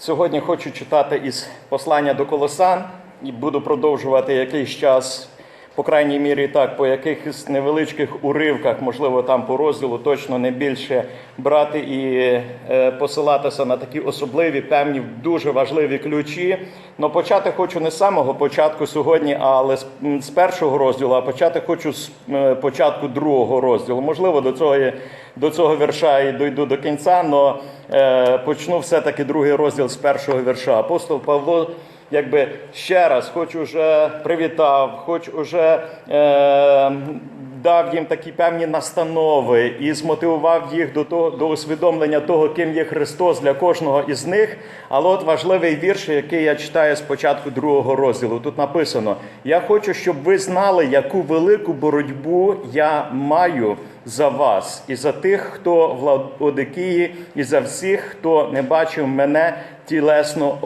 Сьогодні хочу читати із послання до Колосан і буду продовжувати якийсь час, по крайній мірі так, по якихось невеличких уривках, можливо, там по розділу точно не більше брати і е, посилатися на такі особливі, певні, дуже важливі ключі. Но почати хочу не з самого початку сьогодні, але з, першого розділу, а почати хочу з е, початку другого розділу. Можливо, до цього до цього вірша і дойду до кінця, але почну все-таки другий розділ з першого вірша. Апостол Павло, якби ще раз, хоч уже привітав, хоч уже е, дав їм такі певні настанови і змотивував їх до того до усвідомлення того, ким є Христос для кожного із них. Але от важливий вірш, який я читаю з початку другого розділу. Тут написано: Я хочу, щоб ви знали, яку велику боротьбу я маю за вас і за тих, хто в Лаодикії, і за всіх, хто не бачив мене тілесно,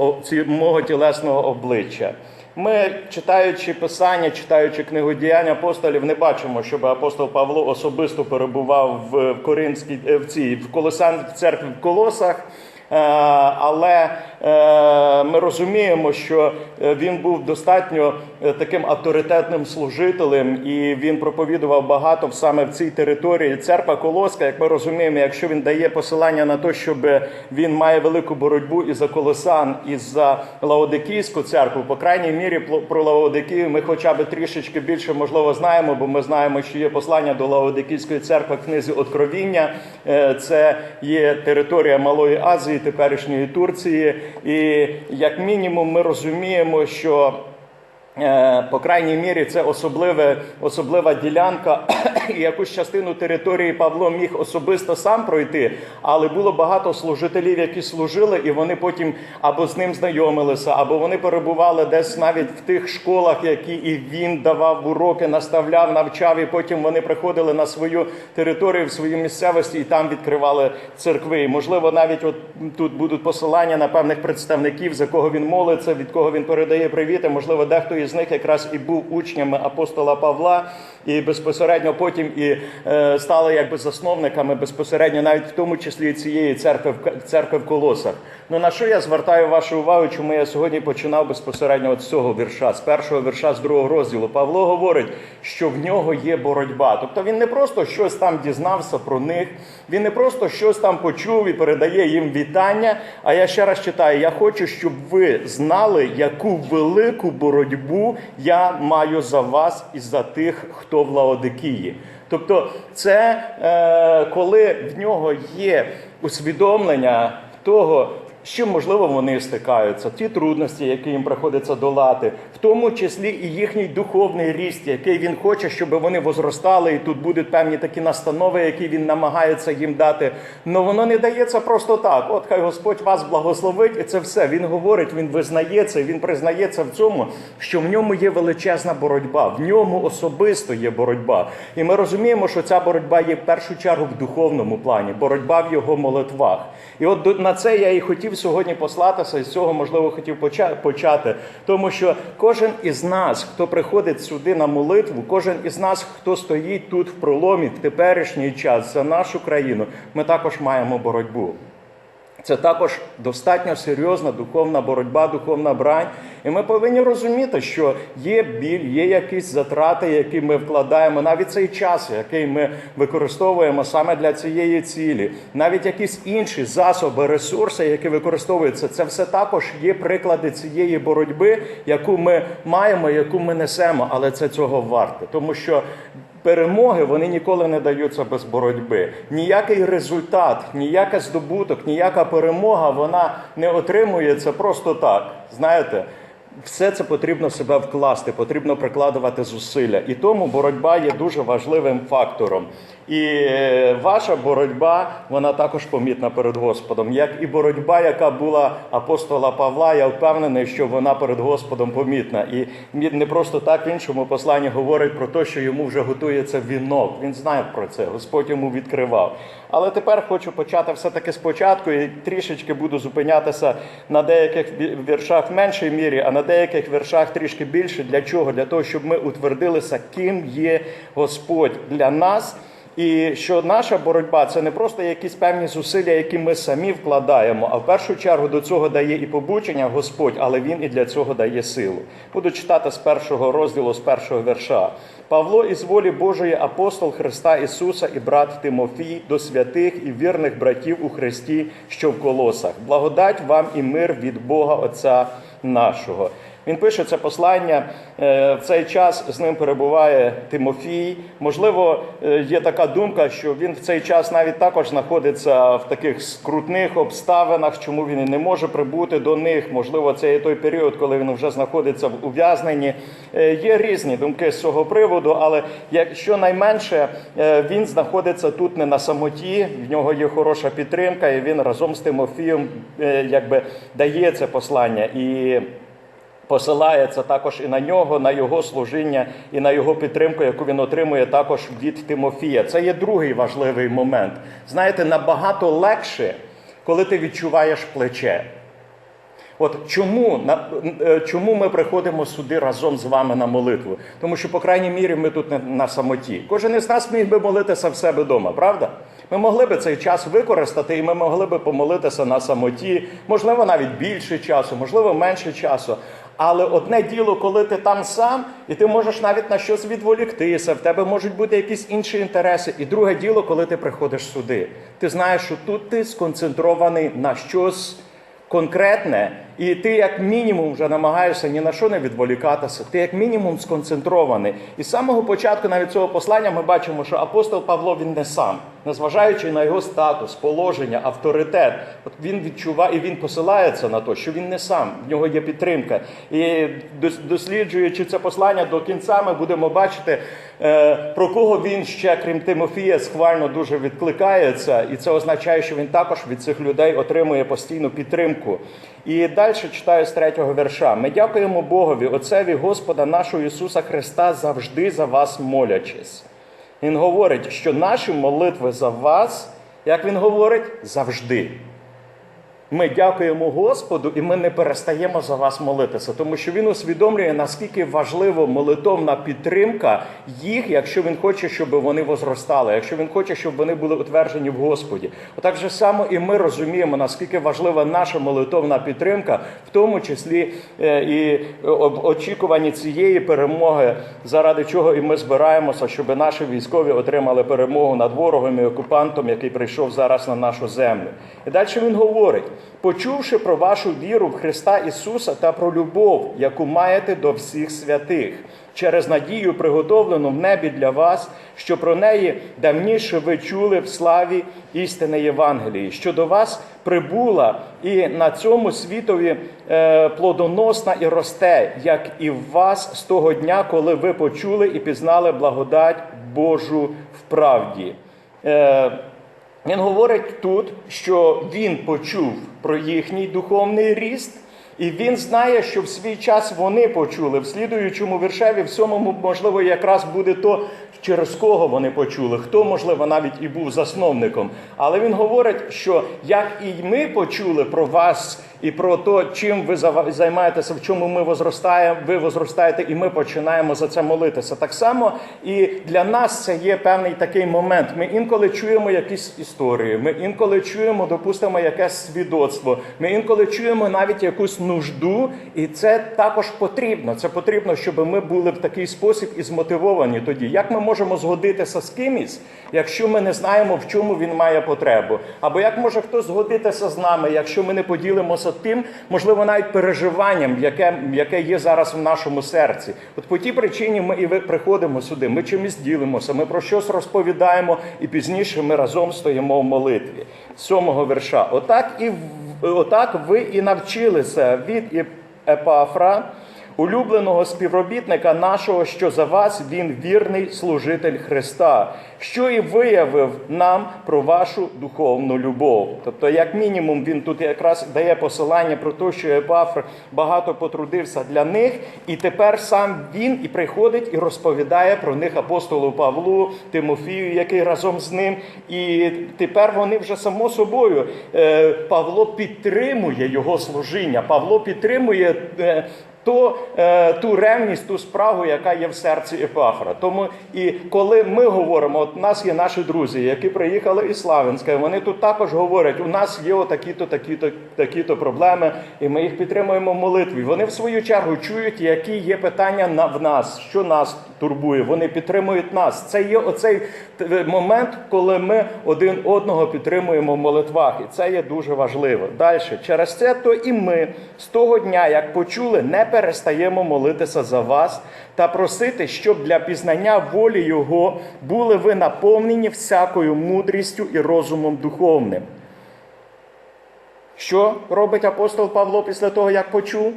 мого тілесного обличчя. Ми, читаючи писання, читаючи книгу діянь апостолів, не бачимо, щоб апостол Павло особисто перебував в Коринській е, в цій в Колосан в церкві в Колосах. Е, Але ми розуміємо, що е, він був достатньо е, таким авторитетним служителем, і він проповідував багато саме в цій території. Церква Колоска, як ми розуміємо, якщо він дає посилання на те, щоб він має велику боротьбу і за Колосан, і за Лаодикійську церкву, по крайній мірі про Лаодикію ми хоча б трішечки більше можливо знаємо, бо ми знаємо, що є послання до Лаодикійської церкви в книзі Откровіння. Е, Це є територія Малої Азії, теперішньої Турції. І як мінімум, ми розуміємо, що Е, По крайній мірі, це особливе, особлива ділянка, якусь частину території Павло міг особисто сам пройти, але було багато служителів, які служили, і вони потім або з ним знайомилися, або вони перебували десь навіть в тих школах, які і він давав уроки, наставляв, навчав, і потім вони приходили на свою територію, в свою місцевості, і там відкривали церкви. І, можливо, навіть от тут будуть посилання на певних представників, за кого він молиться, від кого він передає привіти. Можливо, дехто із них якраз і був учнями апостола Павла, і безпосередньо потім і е, стали якби засновниками безпосередньо, навіть в тому числі цієї церкви в церкви в Колосах. Ну на що я звертаю вашу увагу, чому я сьогодні починав безпосередньо от з цього вірша, з першого вірша, з другого розділу. Павло говорить, що в нього є боротьба. Тобто він не просто щось там дізнався про них, він не просто щось там почув і передає їм вітання. А я ще раз читаю: я хочу, щоб ви знали, яку велику боротьбу я маю за вас і за тих, хто в Лаодикії. Тобто, це е, коли в нього є усвідомлення того, з чим можливо вони стикаються, ті трудності, які їм приходиться долати, в тому числі і їхній духовний ріст, який він хоче, щоб вони возростали, і тут будуть певні такі настанови, які він намагається їм дати. Но воно не дається просто так. От хай Господь вас благословить, і це все. Він говорить, він визнається, він признається в цьому, що в ньому є величезна боротьба, в ньому особисто є боротьба. І ми розуміємо, що ця боротьба є в першу чергу в духовному плані, боротьба в його молитвах. І от на це я і хотів сьогодні послатися, з цього можливо хотів поча- почати. Тому що кожен із нас, хто приходить сюди на молитву, кожен із нас, хто стоїть тут в проломі в теперішній час за нашу країну, ми також маємо боротьбу. Це також достатньо серйозна духовна боротьба, духовна брань. І ми повинні розуміти, що є біль, є якісь затрати, які ми вкладаємо, навіть цей час, який ми використовуємо саме для цієї цілі, навіть якісь інші засоби, ресурси, які використовуються, це все також є приклади цієї боротьби, яку ми маємо, яку ми несемо, але це цього варте, тому що. Перемоги вони ніколи не даються без боротьби. Ніякий результат, ніяка здобуток, ніяка перемога вона не отримується просто так. Знаєте, все це потрібно себе вкласти, потрібно прикладувати зусилля. І тому боротьба є дуже важливим фактором. І е, ваша боротьба, вона також помітна перед Господом. Як і боротьба, яка була апостола Павла, я впевнений, що вона перед Господом помітна. І не просто так в іншому посланні говорить про те, що йому вже готується вінок. Він знає про це, Господь йому відкривав. Але тепер хочу почати все-таки спочатку і трішечки буду зупинятися на деяких віршах в меншій мірі, а на деяких віршах трішки більше. Для чого? Для того, щоб ми утвердилися, ким є Господь для нас. І що наша боротьба це не просто якісь певні зусилля, які ми самі вкладаємо, а в першу чергу до цього дає і побучення Господь, але Він і для цього дає силу. Буду читати з першого розділу, з першого верша. Павло із волі Божої апостол Христа Ісуса і брат Тимофій до святих і вірних братів у Христі, що в колосах. Благодать вам і мир від Бога Отця нашого. Він пише це послання е, в цей час. З ним перебуває Тимофій. Можливо, е, є така думка, що він в цей час навіть також знаходиться в таких скрутних обставинах, чому він і не може прибути до них. Можливо, це є той період, коли він вже знаходиться в ув'язненні. Е, Є різні думки з цього приводу, але якщо найменше він знаходиться тут не на самоті, в нього є хороша підтримка, і він разом з Тимофієм якби дає це послання і. Посилається також і на нього, на його служіння і на його підтримку, яку він отримує також від Тимофія. Це є другий важливий момент. Знаєте, набагато легше, коли ти відчуваєш плече. От чому, е, чому ми приходимо сюди разом з вами на молитву? Тому що, по крайній мірі, ми тут не на самоті. Кожен із нас міг би молитися в себе вдома, правда? Ми могли би цей час використати, і ми могли би помолитися на самоті, можливо, навіть більше часу, можливо, менше часу. Але одне діло, коли ти там сам, і ти можеш навіть на щось відволіктися, в тебе можуть бути якісь інші інтереси. І друге діло, коли ти приходиш сюди. Ти знаєш, що тут ти сконцентрований на щось конкретне, і ти як мінімум вже намагаєшся ні на що не відволікатися. Ти як мінімум сконцентрований. І з самого початку навіть цього послання ми бачимо, що апостол Павло він не сам, незважаючи на його статус, положення, авторитет. От він відчуває і він посилається на те, що він не сам, в нього є підтримка. І досліджуючи це послання до кінця, ми будемо бачити, е, про кого він ще, крім Тимофія, схвально дуже відкликається, і це означає, що він також від цих людей отримує постійну підтримку. І далі читаю з третього верша. Ми дякуємо Богові, Отцеві Господа нашого Ісуса Христа, завжди за вас молячись. Він говорить, що наші молитви за вас, як він говорить, завжди. Ми дякуємо Господу, і ми не перестаємо за вас молитися, тому що він усвідомлює, наскільки важлива молитовна підтримка їх, якщо він хоче, щоб вони возростали, якщо він хоче, щоб вони були утверджені в Господі. Отак же само і ми розуміємо, наскільки важлива наша молитовна підтримка, в тому числі е, і очікуванні цієї перемоги, заради чого і ми збираємося, щоб наші військові отримали перемогу над ворогом і окупантом, який прийшов зараз на нашу землю. І далі він говорить: почувши про вашу віру в Христа Ісуса та про любов, яку маєте до всіх святих, через надію, приготовлену в небі для вас, що про неї давніше ви чули в славі істини Євангелії, що до вас прибула і на цьому світові е, плодоносна і росте, як і в вас з того дня, коли ви почули і пізнали благодать Божу в правді. Він говорить тут, що він почув про їхній духовний ріст, і він знає, що в свій час вони почули. В слідуючому віршеві, в сьомому, можливо, якраз буде то, через кого вони почули, хто, можливо, навіть і був засновником. Але він говорить, що як і ми почули про вас і про те, чим ви займаєтеся, в чому ми возростаємо, ви возростаєте, і ми починаємо за це молитися. Так само і для нас це є певний такий момент. Ми інколи чуємо якісь історії, ми інколи чуємо, допустимо, якесь свідоцтво, ми інколи чуємо навіть якусь нужду, і це також потрібно. Це потрібно, щоб ми були в такий спосіб і змотивовані тоді. Як ми можемо згодитися з кимось, якщо ми не знаємо, в чому він має потребу? Або як може хтось згодитися з нами, якщо ми не поділимося тим, можливо, навіть переживанням, яке, яке є зараз в нашому серці? От по тій причині ми і ви приходимо сюди. Ми чимось ділимося, ми про щось розповідаємо, і пізніше ми разом стоїмо в молитві. Сьомого верша. Отак і отак ви і навчилися vit i e pafra улюбленого співробітника нашого, що за вас він вірний служитель Христа, що і виявив нам про вашу духовну любов. Тобто, як мінімум, він тут якраз дає посилання про те, що Епафр багато потрудився для них, і тепер сам він і приходить і розповідає про них апостолу Павлу, Тимофію, який разом з ним. І тепер вони вже само собою е, Павло підтримує його служіння. Павло підтримує е, то е, ту ревність, ту справу, яка є в серці Епафра. Тому і коли ми говоримо, от у нас є наші друзі, які приїхали із Славянська, вони тут також говорять, у нас є такі-то, такі-то, такі-то проблеми, і ми їх підтримуємо в молитві. Вони в свою чергу чують, які є питання на в нас, що нас турбує. Вони підтримують нас. Це є оцей момент, коли ми один одного підтримуємо в молитвах, і це є дуже важливо. Далі, через це то і ми з того дня, як почули, не перестаємо молитися за вас та просити, щоб для пізнання волі Його були ви наповнені всякою мудрістю і розумом духовним. Що робить апостол Павло після того, як почув?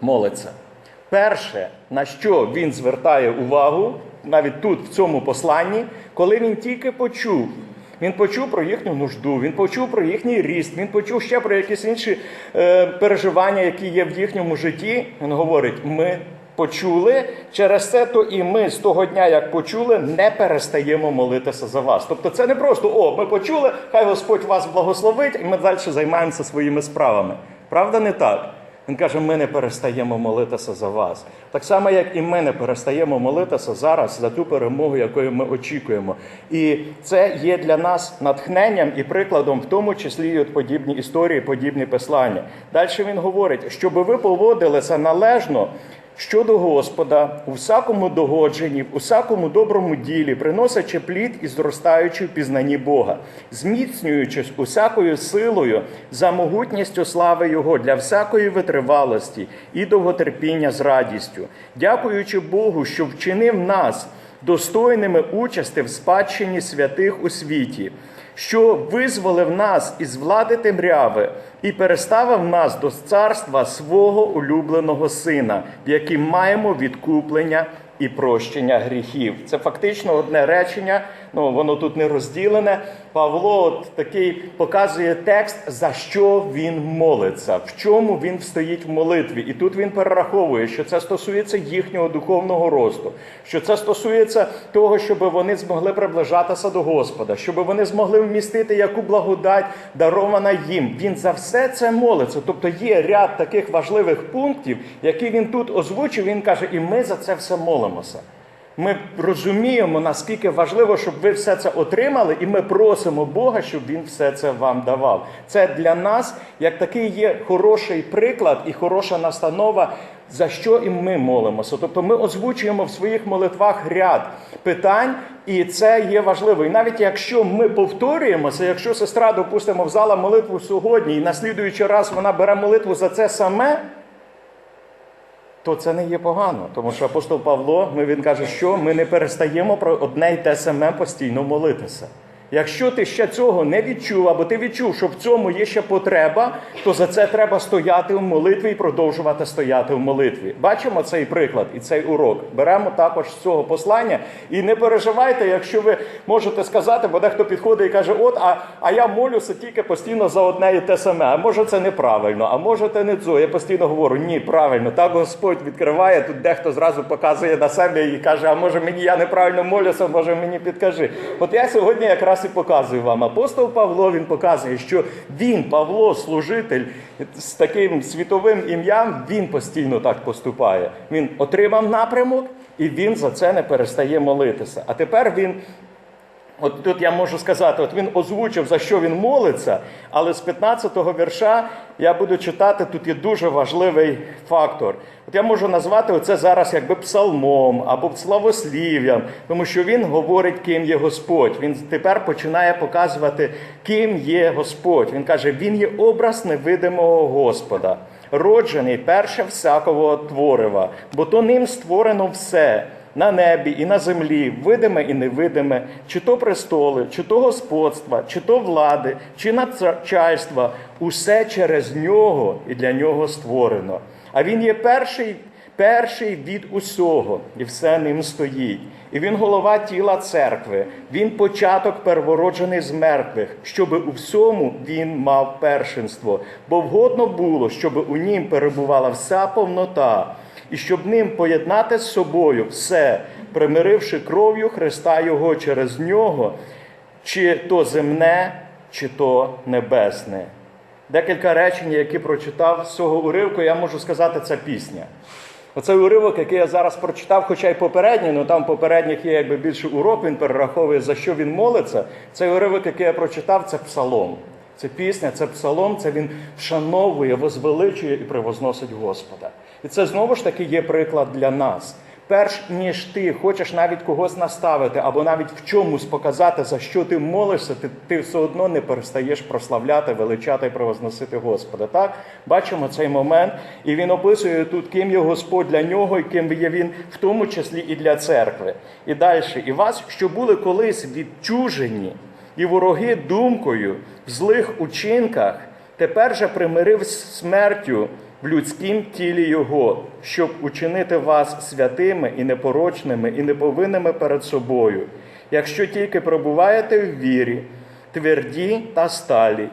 Молиться. Перше, на що він звертає увагу, навіть тут, в цьому посланні, коли він тільки почув. Він почув про їхню нужду, він почув про їхній ріст, він почув ще про якісь інші е, переживання, які є в їхньому житті. Він говорить: ми почули, через це то і ми з того дня, як почули, не перестаємо молитися за вас. Тобто це не просто о, ми почули, хай Господь вас благословить, і ми далі займаємося своїми справами. Правда, не так? Він каже, ми не перестаємо молитися за вас. Так само, як і ми не перестаємо молитися зараз за ту перемогу, якої ми очікуємо. І це є для нас натхненням і прикладом, в тому числі і от подібні історії, подібні послання. Далі він говорить, щоб ви поводилися належно. Щодо Господа, у всякому догодженні, у всякому доброму ділі, приносячи плід і зростаючи в пізнанні Бога, зміцнюючись усякою силою за могутністю слави Його для всякої витривалості і довготерпіння з радістю, дякуючи Богу, що вчинив нас достойними участи в спадщині святих у світі, що визволив нас із влади темряви і переставив нас до царства свого улюбленого сина, в яким маємо відкуплення і прощення гріхів. Це фактично одне речення, ну воно тут не розділене. Павло от такий показує текст, за що він молиться, в чому він стоїть в молитві. І тут він перераховує, що це стосується їхнього духовного росту, що це стосується того, щоб вони змогли приближатися до Господа, щоб вони змогли вмістити яку благодать дарована їм. Він за все це молиться. Тобто є ряд таких важливих пунктів, які він тут озвучив. Він каже, і ми за це все молимося. Ми розуміємо, наскільки важливо, щоб ви все це отримали, і ми просимо Бога, щоб Він все це вам давав. Це для нас як такий є хороший приклад і хороша настанова, за що і ми молимося. Тобто ми озвучуємо в своїх молитвах ряд питань, і це є важливо. І навіть якщо ми повторюємося, якщо сестра, допустимо, в зала молитву сьогодні, і на слідуючий раз вона бере молитву за це саме то це не є погано, тому що апостол Павло, ми він каже, що ми не перестаємо про одне й те саме постійно молитися. Якщо ти ще цього не відчув, або ти відчув, що в цьому є ще потреба, то за це треба стояти в молитві і продовжувати стояти в молитві. Бачимо цей приклад і цей урок. Беремо також з цього послання. І не переживайте, якщо ви можете сказати, бо дехто підходить і каже, от, а, а я молюся тільки постійно за одне і те саме. А може це неправильно, а може це не це. Я постійно говорю, ні, правильно, так Господь відкриває. Тут дехто зразу показує на себе і каже, а може мені я неправильно молюся, може мені підкажи. От я сьогодні якраз і показую вам. Апостол Павло він показує, що він, Павло, служитель з таким світовим ім'ям, він постійно так поступає. Він отримав напрямок і він за це не перестає молитися. А тепер він. От тут я можу сказати, от він озвучив, за що він молиться, але з 15-го вірша я буду читати, тут є дуже важливий фактор. От я можу назвати це зараз якби псалмом або славослів'ям, тому що він говорить, ким є Господь. Він тепер починає показувати, ким є Господь. Він каже, він є образ невидимого Господа, роджений перше всякого творива, бо то ним створено все на небі і на землі, видиме і невидиме, чи то престоли, чи то господства, чи то влади, чи начальства, усе через нього і для нього створено. А він є перший, перший від усього, і все ним стоїть. І він голова тіла церкви, він початок первороджений з мертвих, щоби у всьому він мав першинство, бо вгодно було, щоб у нім перебувала вся повнота і щоб ним поєднати з собою все, примиривши кров'ю Христа Його через нього, чи то земне, чи то небесне. Декілька речень, які прочитав з цього уривку, я можу сказати, це пісня. Оцей уривок, який я зараз прочитав, хоча й попередній, але там попередніх є якби більше урок, він перераховує, за що він молиться. Цей уривок, який я прочитав, це псалом. Це пісня, це псалом, це він вшановує, возвеличує і превозносить Господа. І це знову ж таки є приклад для нас. Перш ніж ти хочеш навіть когось наставити або навіть в чомусь показати, за що ти молишся, ти, ти все одно не перестаєш прославляти, величати і превозносити Господа. Так бачимо цей момент, і він описує тут, ким є Господь для нього, і ким є він, в тому числі і для церкви. І далі, і вас, що були колись відчужені і вороги думкою в злих учинках, тепер же примирив смертю в людськім тілі Його, щоб учинити вас святими і непорочними, і неповинними перед собою, якщо тільки пробуваєте в вірі, тверді та сталі,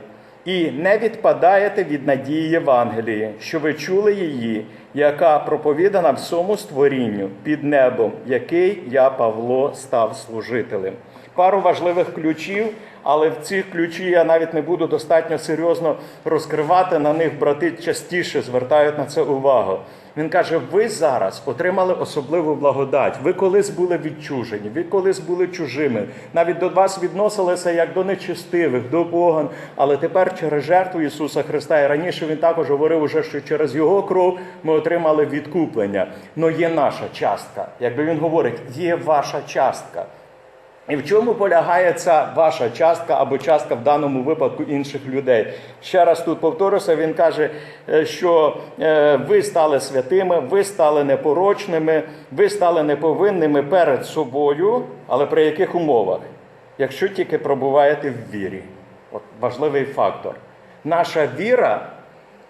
і не відпадаєте від надії Євангелії, що ви чули її, яка проповідана всьому створінню під небом, який я, Павло, став служителем. Пару важливих ключів, але в ці ключі я навіть не буду достатньо серйозно розкривати. На них брати частіше звертають на це увагу. Він каже: ви зараз отримали особливу благодать. Ви колись були відчужені, ви колись були чужими. Навіть до вас відносилися як до нечистивих, до Бога. Але тепер через жертву Ісуса Христа, і раніше він також говорив, уже, що через Його кров ми отримали відкуплення. Но є наша частка. Якби він говорить, є ваша частка. І в чому полягає ця ваша частка або частка в даному випадку інших людей? Ще раз тут повторюся, він каже, е, що е, ви стали святими, ви стали непорочними, ви стали неповинними перед собою, але при яких умовах? Якщо тільки пробуваєте в вірі. От важливий фактор. Наша віра,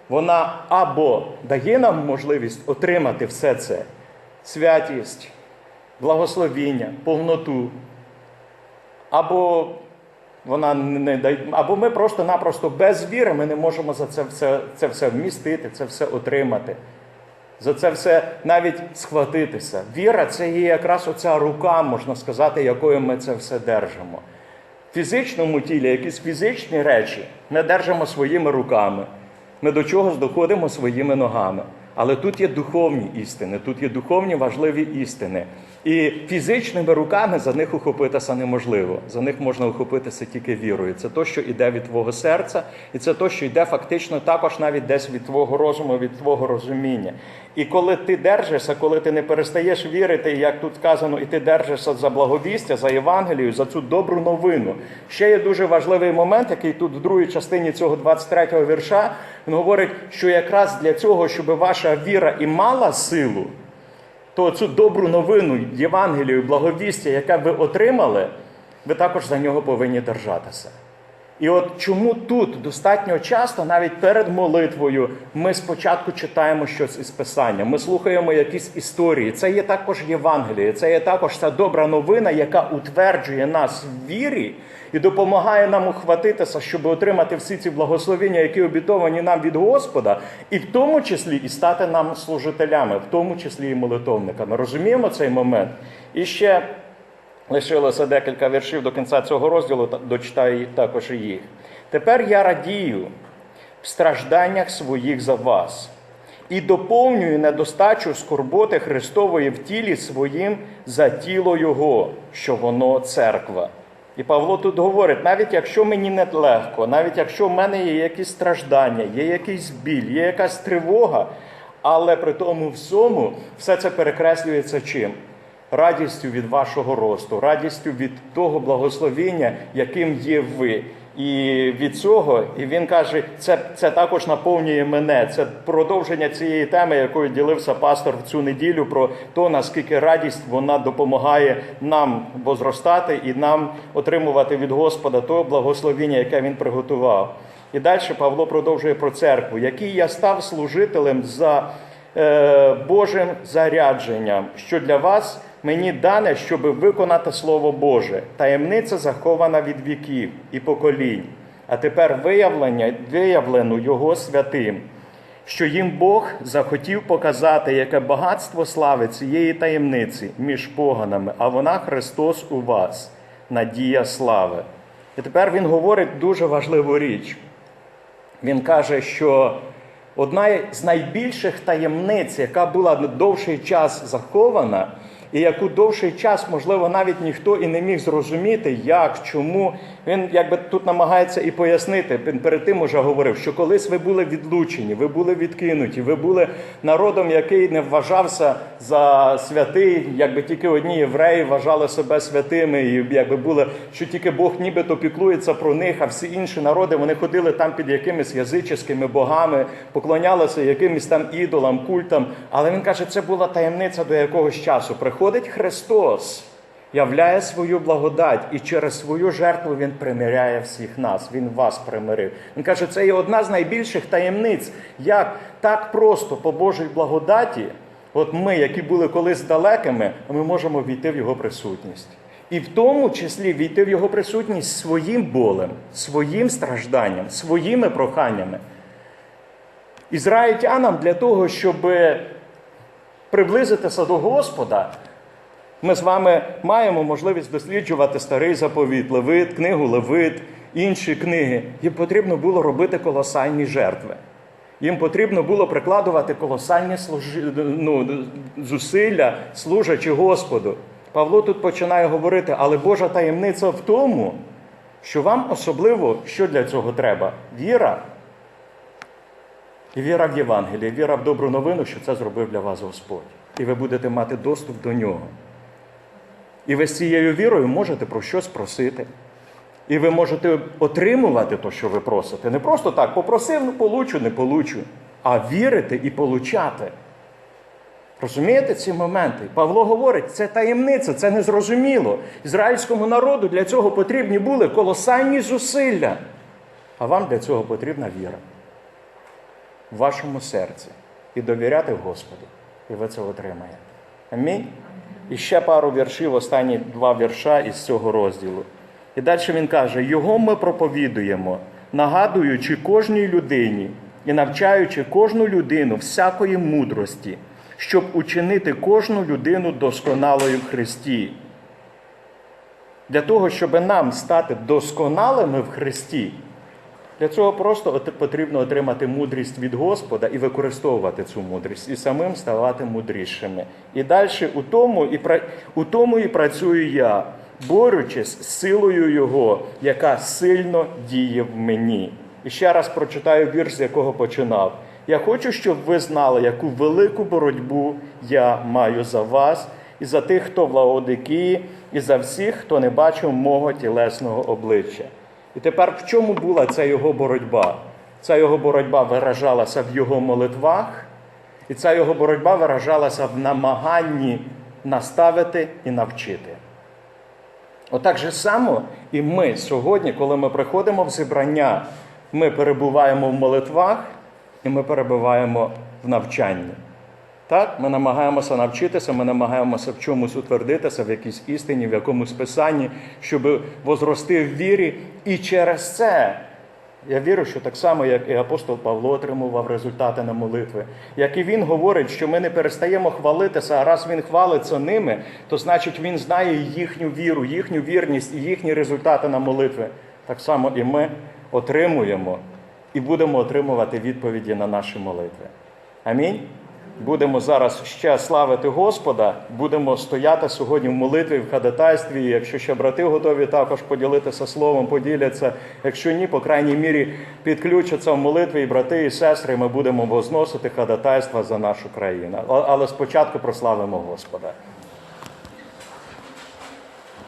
вона або дає нам можливість отримати все це: святість, благословіння, повноту. Або вона не дає, або ми просто-напросто без віри ми не можемо за це все, це все вмістити, це все отримати. За це все навіть схватитися. Віра це є якраз оця рука, можна сказати, якою ми це все держимо. В фізичному тілі якісь фізичні речі ми держимо своїми руками. Ми до чогось доходимо своїми ногами. Але тут є духовні істини, тут є духовні важливі істини. І фізичними руками за них ухопитися неможливо. За них можна ухопитися тільки вірою. Це то, що йде від твого серця, і це то, що йде фактично також навіть десь від твого розуму, від твого розуміння. І коли ти держишся, коли ти не перестаєш вірити, як тут сказано, і ти держишся за благовістя, за Євангелію, за цю добру новину. Ще є дуже важливий момент, який тут в другій частині цього 23-го вірша, він говорить, що якраз для цього, щоб ваша віра і мала силу, то цю добру новину, Євангелію, благовістя, яке ви отримали, ви також за нього повинні держатися. І от чому тут достатньо часто, навіть перед молитвою, ми спочатку читаємо щось із Писання, ми слухаємо якісь історії. Це є також Євангеліє, це є також ця добра новина, яка утверджує нас в вірі і допомагає нам ухватитися, щоб отримати всі ці благословення, які обітовані нам від Господа, і в тому числі і стати нам служителями, в тому числі і молитовниками. Розуміємо цей момент? І ще. Лишилося декілька віршів до кінця цього розділу, дочитаю також їх. Тепер я радію в стражданнях своїх за вас і доповнюю недостачу скорботи Христової в тілі своїм за тіло Його, що воно церква. І Павло тут говорить: навіть якщо мені не легко, навіть якщо в мене є якісь страждання, є якийсь біль, є якась тривога, але при тому всьому все це перекреслюється чим? Радістю від вашого росту, радістю від того благословіння, яким є ви. І від цього, і він каже, це, це також наповнює мене. Це продовження цієї теми, якою ділився пастор в цю неділю, про те, наскільки радість вона допомагає нам возростати і нам отримувати від Господа то благословіння, яке він приготував. І далі Павло продовжує про церкву, який я став служителем за е, Божим зарядженням, що для вас мені дане, щоб виконати Слово Боже, таємниця захована від віків і поколінь, а тепер виявлення, виявлено Його святим, що їм Бог захотів показати, яке багатство слави цієї таємниці між поганами, а вона Христос у вас, надія слави. І тепер він говорить дуже важливу річ. він каже, що одна з найбільших таємниць, яка була довший час захована, і яку довший час, можливо, навіть ніхто і не міг зрозуміти, як, чому. Він якби тут намагається і пояснити. Він перед тим уже говорив, що колись ви були відлучені, ви були відкинуті, ви були народом, який не вважався за святий, якби тільки одні євреї вважали себе святими, і якби були, що тільки Бог нібито піклується про них, а всі інші народи вони ходили там під якимись язичськими богами, поклонялися якимось там ідолам, культам. Але він каже, це була таємниця до якогось часу. Приходить Христос, являє свою благодать, і через свою жертву Він примиряє всіх нас. Він вас примирив. Він каже, це є одна з найбільших таємниць, як так просто по Божій благодаті. От ми, які були колись далекими, ми можемо війти в його присутність. І в тому числі війти в його присутність своїм болем, своїм стражданням, своїми проханнями. Ізраїльтянам для того, щоб приблизитися до Господа, ми з вами маємо можливість досліджувати старий заповіт, Левит, книгу Левит, інші книги. Їм потрібно було робити колосальні жертви. Їм потрібно було прикладувати колосальні ну, зусилля, служачи Господу. Павло тут починає говорити, але Божа таємниця в тому, що вам особливо що для цього треба? Віра. І віра в Євангеліє, віра в добру новину, що це зробив для вас Господь. І ви будете мати доступ до нього. І ви з цією вірою можете про щось просити. І ви можете отримувати те, що ви просите. Не просто так, попросив, ну получу, не получу, а вірити і получати. Розумієте ці моменти? Павло говорить, це таємниця, це незрозуміло. Ізраїльському народу для цього потрібні були колосальні зусилля. А вам для цього потрібна віра в вашому серці і довіряти Господу. І ви це отримаєте. Амінь. І ще пару віршів, останні два вірша із цього розділу. І далі він каже: Його ми проповідуємо, нагадуючи кожній людині і навчаючи кожну людину всякої мудрості, щоб учинити кожну людину досконалою в Христі. Для того, щоб нам стати досконалими в Христі, для цього просто потрібно отримати мудрість від Господа і використовувати цю мудрість, і самим ставати мудрішими. І далі у тому і, пра- у тому і працюю я, борючись з силою Його, яка сильно діє в мені. І ще раз прочитаю вірш, з якого починав. Я хочу, щоб ви знали, яку велику боротьбу я маю за вас і за тих, хто в Лаодикії, і за всіх, хто не бачив мого тілесного обличчя. І тепер в чому була ця його боротьба? Ця його боротьба виражалася в його молитвах, і ця його боротьба виражалася в намаганні наставити і навчити. Отак же само і ми сьогодні, коли ми приходимо в зібрання, ми перебуваємо в молитвах і ми перебуваємо в навчанні. Так, ми намагаємося навчитися, ми намагаємося в чомусь утвердитися, в якійсь істині, в якомусь писанні, щоб возрости в вірі. І через це я вірю, що так само, як і апостол Павло отримував результати на молитви, як і він говорить, що ми не перестаємо хвалитися, а раз він хвалиться ними, то значить він знає їхню віру, їхню вірність і їхні результати на молитви. Так само і ми отримуємо і будемо отримувати відповіді на наші молитви. Амінь. Будемо зараз ще славити Господа, будемо стояти сьогодні в молитві, в ходатайстві. Якщо ще брати готові також поділитися словом, поділяться. Якщо ні, по крайній мірі підключаться в молитві і брати і сестри, ми будемо возносити ходатайства за нашу країну. Але спочатку прославимо Господа.